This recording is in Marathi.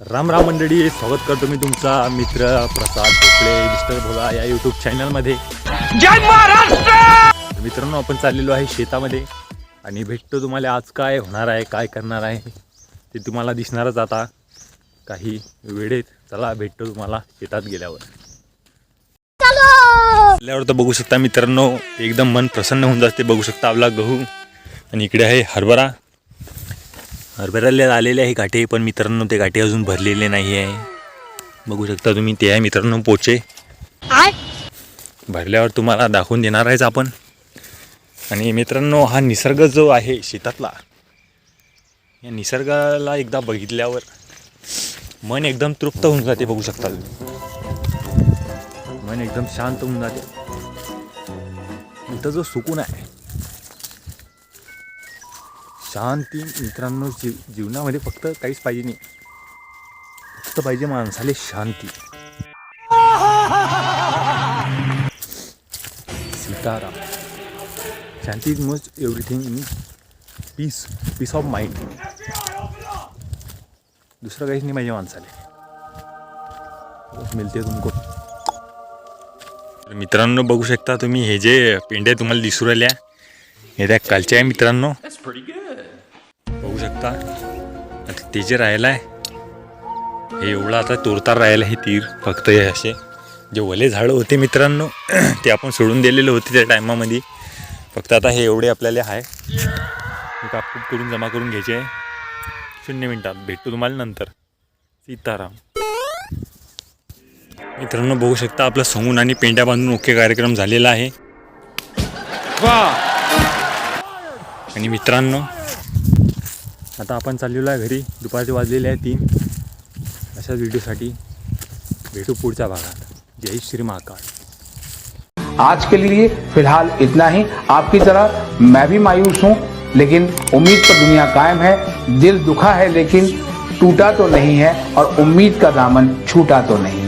राम राम मंडळी स्वागत करतो मी तुमचा मित्र प्रसाद भोपळे मिस्टर भोला या यूट्यूब चॅनलमध्ये तर मित्रांनो आपण चाललेलो आहे शेतामध्ये आणि भेटतो तुम्हाला आज काय होणार आहे काय करणार आहे ते तुम्हाला दिसणारच आता. काही वेळेत चला भेटतो तुम्हाला शेतात गेल्यावर. गेल्यावर तर बघू शकता मित्रांनो एकदम मन प्रसन्न होऊन जाते बघू शकता आपला गहू. आणि इकडे आहे हरभरा. हरभऱ्याला आलेले आहे गाठे पण मित्रांनो ते गाठे अजून भरलेले नाही आहे. बघू शकता तुम्ही ते आहे मित्रांनो पोचे. भरल्यावर तुम्हाला दाखवून देणार आहेच आपण. आणि मित्रांनो हा निसर्ग जो आहे शेतातला या निसर्गाला एकदा बघितल्यावर मन एकदम तृप्त होऊन जाते बघू शकता तुम्ही. मन एकदम शांत होऊन जाते. इथं जो सुकून आहे शांती मित्रांनो जीव जीवनामध्ये फक्त काहीच पाहिजे नाही. फक्त पाहिजे माणसाले शांती. Sitaram. Shanti is most everything in peace peace of mind. दुसरं काहीच नाही पाहिजे माणसाले. मिळते तुमको. मित्रांनो बघू शकता तुम्ही हे जे पेंड्या तुम्हाला दिसू राहिल्या हे त्या कालच्या आहे मित्रांनो. बघू शकता. आता ते जे राहिलं आहे हे एवढं आता तोरतार राहिलं आहे तीर. फक्त हे असे जे वले झाडं होते मित्रांनो ते आपण सोडून दिलेले होते त्या टायमामध्ये. फक्त आता हे एवढे आपल्याला आहे. कापकूप करून जमा करून घ्यायचे आहे. शून्य मिनटात. भेटतो तुम्हाला नंतर. सीताराम. मित्रांनो बघू शकता आपलं समून आणि पेंड्या बांधून ओके कार्यक्रम झालेला आहे. आणि मित्रांनो आता आपण चाललेलो आहे घरी. दुपारचे वाजलेले आहे तीन. अशाच व्हिडिओसाठी भेटू पुढच्या भागात. जय श्री महाकाल. आज के लिए फ़िलहाल इतना ही. आपकी तरह मैं भी मायूस हूँ, लेकिन उम्मीद पर दुनिया कायम है. दिल दुखा है, लेकिन टूटा तो नहीं है और उम्मीद का दामन छूटा तो नहीं।